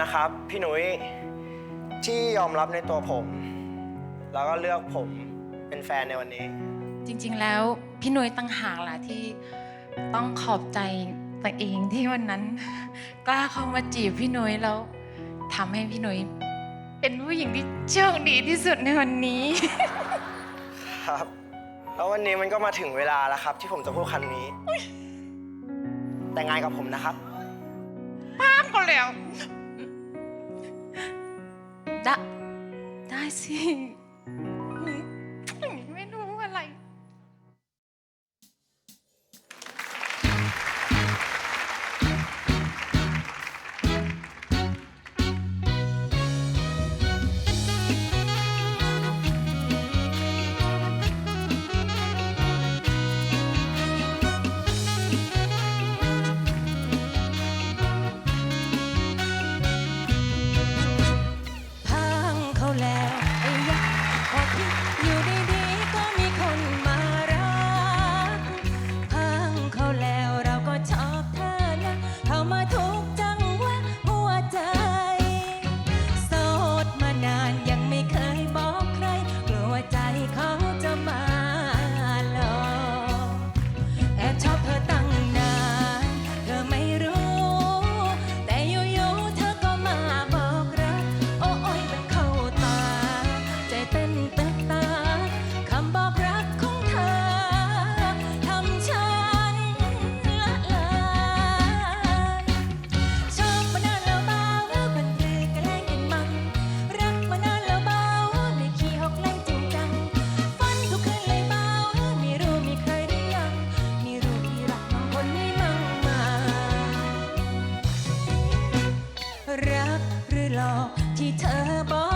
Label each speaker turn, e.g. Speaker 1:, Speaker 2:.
Speaker 1: นะครับ พี่หนุ้ยที่ยอมรับในตัวผม แล้วก็เลือกผมเป็นแฟนในวันนี้
Speaker 2: จริงๆ แล้ว
Speaker 3: พ
Speaker 2: ี่นุ้ยตั้งหากล่ะที่ต้องขอบใจ
Speaker 3: ต
Speaker 2: ั
Speaker 3: ว
Speaker 2: เองที่วันนั้น กล้าเข้ามาจีบพี่นุ้ยแล้
Speaker 3: ว
Speaker 2: ทำให้พี่นุ้ยเป็นผู้หญิงที่โชคดีที่สุดในวันนี้
Speaker 1: ครับ แล้ววันนี้มันก็มาถึงเวลาแล้วครับ ที่ผมจะพูดคำนี้ แต่งงานกับผมนะครับ
Speaker 2: ตั้งก็แล้ว
Speaker 3: ได้ได้สิ my toes. หลอกที่เธอบอก